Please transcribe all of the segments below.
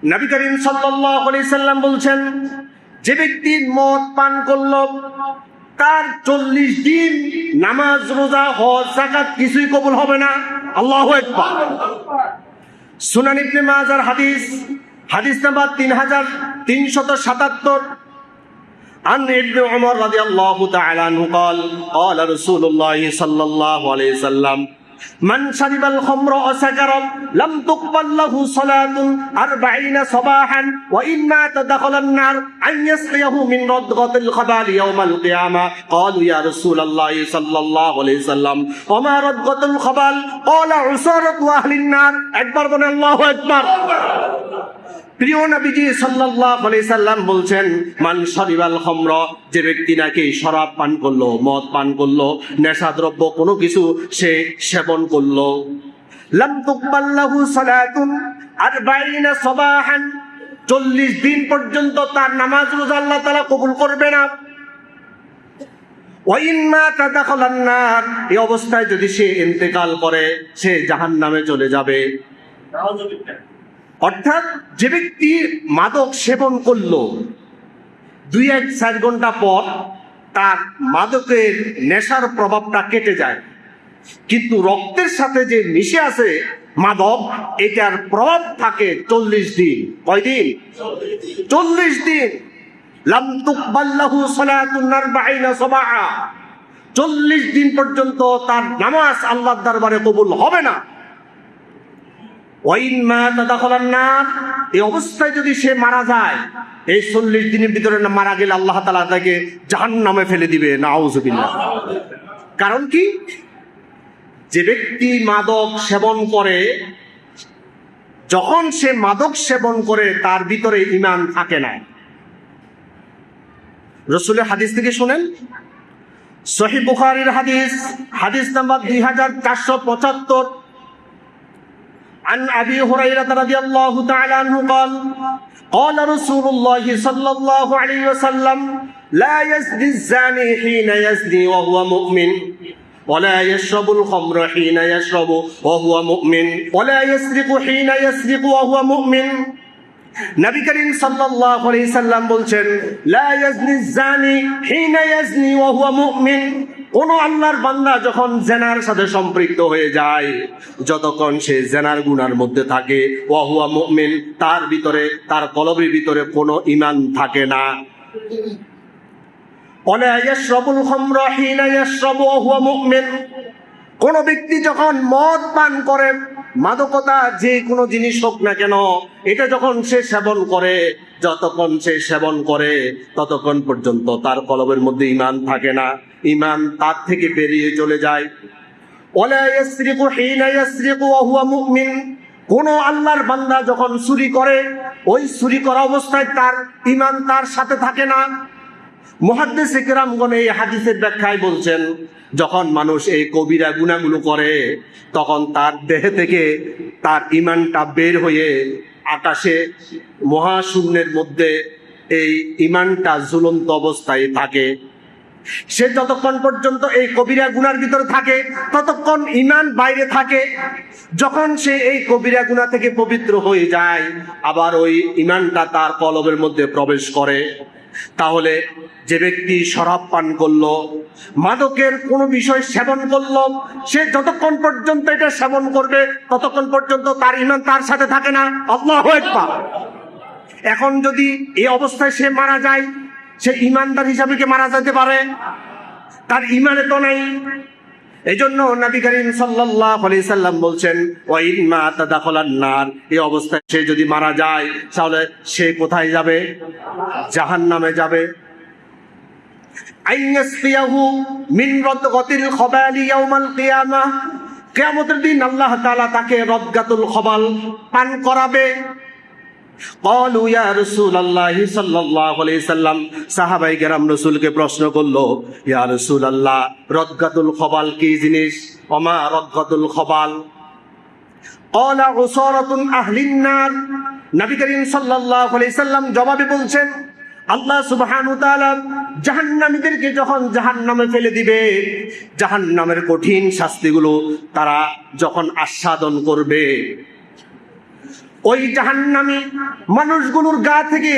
নবী করিম সাল্লাল্লাহু আলাইহি সাল্লাম বলছেন যে ব্যক্তি মদ পান করলো তার চল্লিশ দিন নামাজ রোজা হজ জাকাত কিছুই কবুল হবে না আল্লাহ একবার সুনান ইবনে মাজার হাদিস হাদিস নাম্বার তিন হাজার তিনশত সাতাত্তর عن ابن عمر رضي الله تعالى عنه قال قال رسول الله صلى الله عليه وسلم একবার প্রিয় নবীজি সাল্লাম বলছেন যে ব্যক্তি নাকি শরাব পান করল, মদ পান করল নেশা দ্রব্য কোনো কিছু সে করল। আরবাইনা সাবাহান। চল্লিশ দিন পর্যন্ত তার নামাজ রোজা আল্লাহ তাআলা কবুল করবে না। এই অবস্থায় যদি সে ইন্তেকাল করে, সে জাহান্নামে চলে যাবে। অর্থাৎ যে ব্যক্তি মাদক সেবন করল, দুই এক চার ঘণ্টা পর তার মাদকের নেশার প্রভাবটা কেটে যায়। কিন্তু রক্তের সাথে যে মিশে আছে মাদক, এটার প্রভাব থাকে চল্লিশ দিন। কয়দিন চল্লিশ দিন। চল্লিশ দিন পর্যন্ত তার নামাজ আল্লাহর দরবারে কবুল হবে না। এই অবস্থায় যদি সে মারা যায়, এই চল্লিশ দিনের ভিতরে মারা গেলে আল্লাহ তালা তাকে জাহান নামে ফেলে দিবে না কারণ কি? যে ব্যক্তি মাদক সেবন করে যখন সে মাদক সেবন করে তার ভিতরে ইমান থাকে না রসুলের হাদিস থেকে শুনেন সহি বুখারির হাদিস হাদিস নাম্বার দুই হাজার চারশো পঁচাত্তর عن ابي هريره رضي الله تعالى عنه قال قال رسول الله صلى الله عليه وسلم لا يزني الزاني حين يزني وهو مؤمن ولا يشرب الخمر حين يشرب وهو مؤمن ولا يسرق حين يسرق وهو مؤمن নবী করিম সাল্লাল্লাহু আলাইহি সাল্লাম বলছেন লা ইয়াজনি জানি হিনা ইয়াজনি ওয়া হুয়া মুমিন কোন আল্লাহর বান্দা যখন জেনার সাথে সম্পৃক্ত হয়ে যায় যতক্ষণ সে জেনার গুনার মধ্যে থাকে ওয়া হুয়া মুমিন তার ভিতরে তার কলবের ভিতরে কোনো ঈমান থাকে না কোন ব্যক্তি যখন মদ পান করে, মাদকতা যে কোনো জিনিস হোক না কেন, এটা যখন সে সেবন করে, যতক্ষণ সে সেবন করে, ততক্ষণ পর্যন্ত তার কলবের মধ্যে ইমান থাকে না। ইমান তার থেকে বেরিয়ে চলে যায়। কোন আল্লাহর বান্দা যখন চুরি করে, ওই চুরি করা অবস্থায় তার ইমান তার সাথে থাকে না। মহাদ্দেশ কেরামগণ এই হাদিসের ব্যাখ্যায় বলছেন, যখন মানুষ এই কবিরা গুণাগুলো করে, তখন তার দেহ থেকে তার ইমানটা বের হয়ে আকাশে মহাশূন্যের মধ্যে এই ইমানটা ঝুলন্ত অবস্থায় থাকে। সে যতক্ষণ পর্যন্ত এই কবিরা গুনার ভিতরে থাকে, ততক্ষণ ইমান বাইরে থাকে। যখন সে এই কবিরা গুনা থেকে পবিত্র হয়ে যায়, আবার ওই ইমানটা তার কলবের মধ্যে প্রবেশ করে। তাহলে যে ব্যক্তি শরাব পান করল, মাদকের কোনো বিষয় সেবন করল, সে যতক্ষণ পর্যন্ত এটা সেবন করবে, ততক্ষণ পর্যন্ত তার ইমান তার সাথে থাকে না। আল্লাহ একবার এখন যদি এই অবস্থায় সে মারা যায়, সে ইমানদার হিসাবে কি মারা যেতে পারে? তার ইমানে তো নেই। এই জন্য নবী করিম সাল্লাম বলছেন, ওয়াইন মা নার। এই অবস্থায় সে যদি মারা যায়, তাহলে সে কোথায় যাবে? জাহান্নামে যাবে আইয়াসফিয়াহু মিন রদগাতিল খবালি ইয়াউমাল কিয়ামাহ কিয়ামতের দিন আল্লাহ তাআলা তাকে রদগাতুল খবাল পান করাবে قالوا يا رسول الله صلى الله عليه وسلم সাহাবাই কেরাম রসুলকে প্রশ্ন করলো ইয়া রসুল আল্লাহ রদগাতুল খবাল কি জিনিস অমা রদগাতুল খবাল قال عصارة أهل النار নবী করিম সাল্লাল্লাহু আলাইহি সাল্লাম জবাবে বলছেন আল্লাহ তাআলা জাহান্নামীদেরকে যখন জাহান্নামে ফেলে দিবে, জাহান্নামের কঠিন শাস্তিগুলো তারা যখন আস্বাদন করবে, ওই জাহান্নামি মানুষগুলোর গা থেকে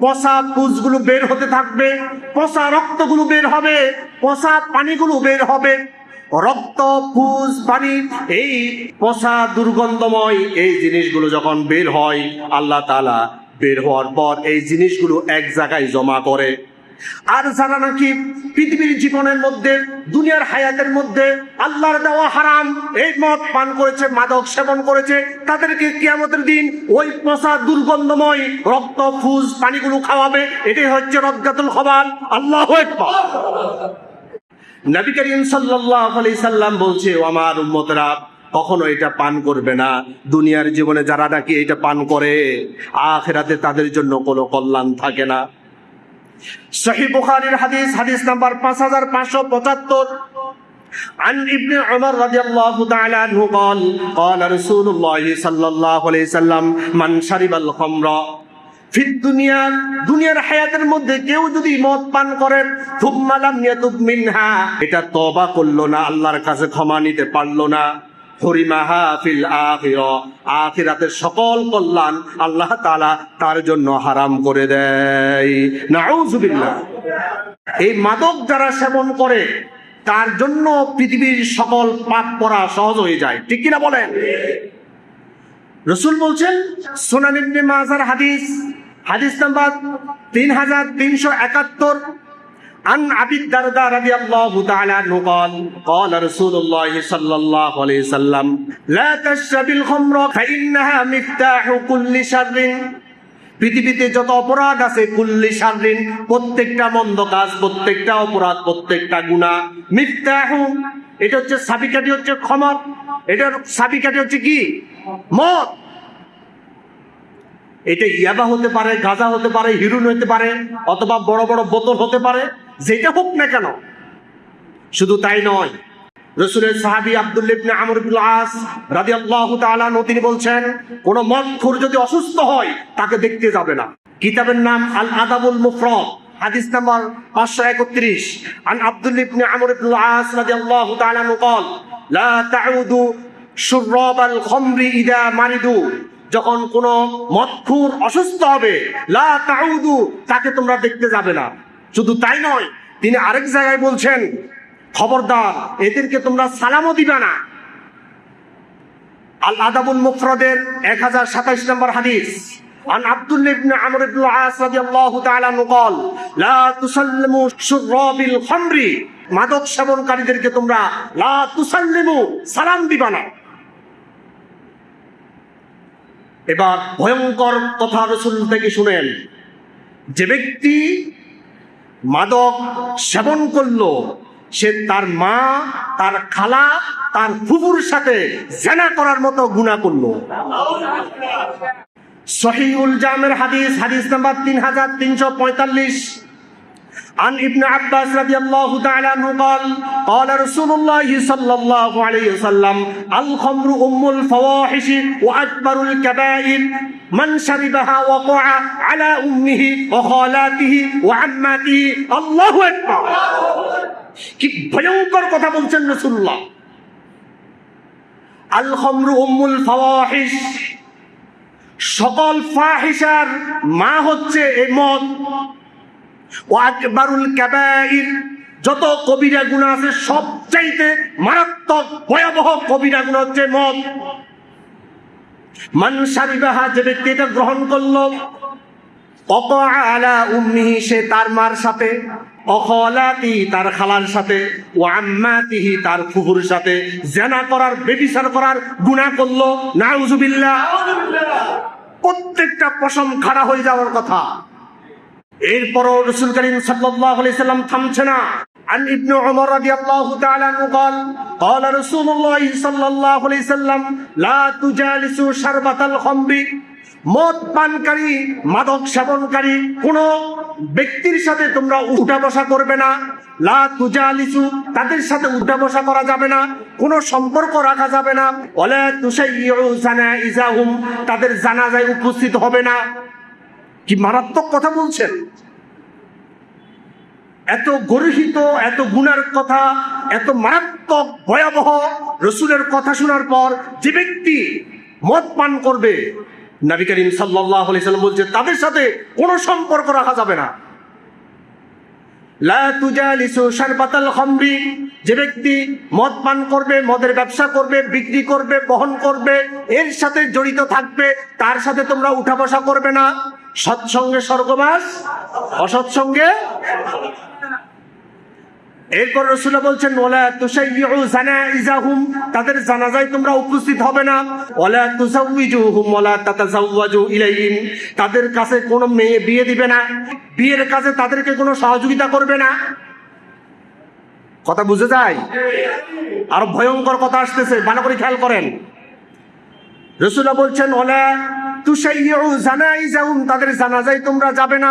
পচা পুজগুলো বের হতে থাকবে, পচা রক্তগুলো বের হবে, পচা পানিগুলো বের হবে। রক্ত, পুজ, পানি, এই পচা দুর্গন্ধময় এই জিনিসগুলো যখন বের হয়, আল্লাহ তালা বের হওয়ার পর এই জিনিসগুলো এক জায়গায় জমা করে। আর যারা নাকি পৃথিবীর জীবনের মধ্যে, দুনিয়ার হায়াতের মধ্যে আল্লাহর দেওয়া হারাম, এই মদ পান করেছে, মাদক সেবন করেছে, তাদেরকে কিয়ামতের দিন ওই পচা, দুর্গন্ধময় রক্ত ফুজ পানিগুলো খাওয়াবে। এটাই হচ্ছে রজ্জাতুল খবাল। আল্লাহ নবী করিম সাল্লাল্লাহু আলাইহি সাল্লাম বলছে, ও আমার উম্মতরা কখনো এটা পান করবে না দুনিয়ার জীবনে যারা নাকি এটা পান করে আখেরাতে তাদের জন্য কোনো কল্যাণ থাকে না সহি বুখারীর হাদিস হাদিস নাম্বার পাঁচ হাজার পাঁচশো পঁচাত্তর عن ابن عمر رضي الله تعالى عنه قال قال رسول الله صلى الله عليه وسلم من شرب الخمر في الدنيا দুনিয়ার হায়াতের মধ্যে কেউ যদি মদ পান করেন থুম্মা লাম ইয়াতুব মিনহা এটা তওবা করলো না আল্লাহর কাছে ক্ষমা নিতে পারলো না হরিমাহা ফিল আখিরা। আখিরাতের সকল কল্যাণ আল্লাহ তাআলা তার জন্য হারাম করে দেয়। নাউজুবিল্লাহ এই মাদক যারা সেবন করে, তার জন্য পৃথিবীর সকল পাপ করা সহজ হয়ে যায়। ঠিক কিনা বলেন? রসুল বলছেন, সোনান ইবনে মাজার হাদিস হাদিস নাম্বার তিন হাজার তিনশো একাত্তর عن أبي الدرداء رضي الله تعالى عنه قال قال رسول الله صلى الله عليه وسلم لا تشرب الخمر فإنها مفتاح كل شر পৃথিবীতে যত অপরাধ আছে কুল্লি সারিন প্রত্যেকটা মন্দ কাজ প্রত্যেকটা অপরাধ প্রত্যেকটা গুণা মিফতাহু এটা হচ্ছে সাবিকাটি হচ্ছে ক্ষমা এটার সাবিকাটি হচ্ছে কি মদ এটা ইয়াবা হতে পারে গাঁজা হতে পারে হিরুন হতে পারে অথবা বড় বড় বোতল হতে পারে যেটা হোক না কেন, শুধু তাই নয়, রসুলের সাহাবি আবদুল্লিবনে আমর আস রাজি আল্লাহ নতুন বলছেন, কোন মক্ষর যদি অসুস্থ হয়, তাকে দেখতে যাবে না। কিতাবের নাম আল আদাবুল মুফরদ, হাদিস নাম্বার পাঁচশো একত্রিশ। আল আব্দুল ইবনে আমর ইবনুল আস রাদিয়াল্লাহু তাআলা নকল লা তাউদু শুররাব আল খামরি ইদা মারিদু। যখন কোন মদখুর অসুস্থ হবে, লা তাউদু, তাকে তোমরা দেখতে যাবে না। শুধু তাই নয় তিনি আরেক জায়গায় বলছেন খবরদার এদেরকে তোমরা সালামও দিবে না আল আদাবুল মুফরদের এক হাজার সাতাইশ নম্বর হাদিস عن عبد الله بن عمرو بن العاص رضي الله تعالى عنه قال لا تسلموا شراب الخمر মাদক সেবনকারীদেরকে তোমরা লা তুসাল্লিমু সালাম দিবা না এবার ভয়ঙ্কর কথা রসুল থেকে শুনেন যে ব্যক্তি মাদক সেবন করলো সে তার মা তার খালা তার ফুফুর সাথে জেনা করার মতো গুণা করলো সহিউল জামের হাদিস হাদিস নাম্বার তিন হাজার তিনশো পঁয়তাল্লিশ عن ابن عباس رضي الله تعالى عنه قال قال رسول الله صلى الله عليه وسلم الخمر أم الفواحش وأكبر الكبائر من شربها وقع على أمه وخالاته وعماته الله أكبر কি ভয়ঙ্কর কথা বলছেন রসুল্লাহ আল খমরু উম্মুল ফাওয়াহিশ সকল ফাহিসার মা হচ্ছে এই মদ ও আকবারুল কাবাইর যত কবিরা গুণা আছে সবচাইতে মারাত্মক ভয়াবহ কবিরা গুণা হচ্ছে মদ মানসারিবাহা যে ব্যক্তি এটা গ্রহণ করল অকআ আলা সে তার মার সাথে অখলাতি তার খালার সাথে ও আম্মাতিহি তার ফুফুর সাথে জেনা করার, বেবিচার করার গুনাহ করল নাউজুবিল্লাহ প্রত্যেকটা পশম খাড়া হয়ে যাওয়ার কথা। এরপরও রসুল করিম আলাইহি সাল্লাম থামছে না। عن ابن عمر رضي الله تعالى عنه قال قال رسول الله صلى الله عليه وسلم لا تجالسوا شربة الخمر মদ পানকারী মাদক সেবনকারী কোন ব্যক্তির সাথে তোমরা উঠা বসা করবে না লা তুজালিসু তাদের সাথে উঠা বসা করা যাবে না কোনো সম্পর্ক রাখা যাবে না ওলা তুসাইয়ু জানাইজাহুম তাদের জানাজায় উপস্থিত হবে না কি মারাত্মক কথা বলছেন এত গর্হিত, এত গুণের কথা, এত মারাত্মক ভয়াবহ রসুলের কথা শোনার পর যে ব্যক্তি মদ পান করবে, নবী করিম সাল্লাম বলছে, তাদের সাথে কোনো সম্পর্ক রাখা যাবে না। যে ব্যক্তি মদ পান করবে, মদের ব্যবসা করবে, বিক্রি করবে, বহন করবে, এর সাথে জড়িত থাকবে, তার সাথে তোমরা উঠা বসা করবে না। সৎসঙ্গে স্বর্গবাস, অসৎসঙ্গে এরপর রসুল্লাহ বলছেন ওলা তুসাইয়ু জানাইজাহুম তাদের জানাজায় তোমরা উপস্থিত হবে না। ওলা তুসাউইজুহুম ওলা তাতাজাওয়াজু ইলাইহিম তাদের কাছে কোনো মেয়ে বিয়ে দিবে না। বিয়ের কাছে তাদেরকে কোনো সহযোগিতা করবে না। কথা বুঝে যায়? আরও ভয়ঙ্কর কথা আসতেছে, ভালো করে খেয়াল করেন। রসুল্লাহ বলছেন ওলা তুসাইয়ু জানাইজাহুম তাদের জানাজায় তোমরা যাবে না।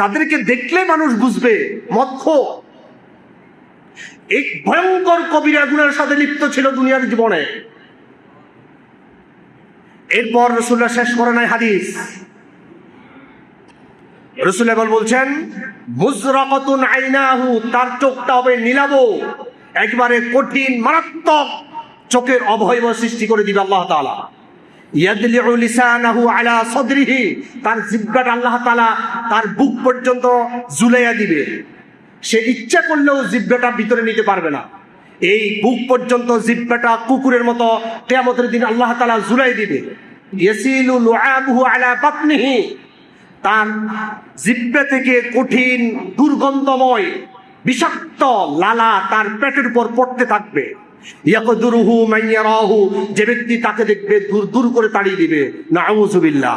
তাদেরকে দেখলে মানুষ বুঝবে, মক্ষ। এই ভয়ঙ্কর কবিরা গুণের সাথে লিপ্ত ছিল দুনিয়ার জীবনে। এরপর রসুল্লাহ শেষ করে নাই হাদিস। এবার বলছেন, মুজরাকতুন আইনাহু তার চোখটা হবে নীলাবো একবারে কঠিন, মারাত্মক চোখের অভয়ব সৃষ্টি করে দিবে আল্লাহ তাআলা। তার জিহ্বাটা আল্লাহ তাআলা তার বুক পর্যন্ত ঝুলাইয়া দিবে। সে ইচ্ছা করলেও জিহ্বাটা ভিতরে নিতে পারবে না। এই বুক পর্যন্ত জিহ্বাটা কুকুরের মতো কিয়ামতের দিন আল্লাহ তাআলা ঝুলাই দিবে। তার জিহ্বা থেকে কঠিন, দুর্গন্ধময়, বিষাক্ত লালা তার পেটের উপর পড়তে থাকবে। যে ব্যক্তি তাকে দেখবে দূর দূর করে তাড়িয়ে দিবে। না নাউজুবিল্লাহ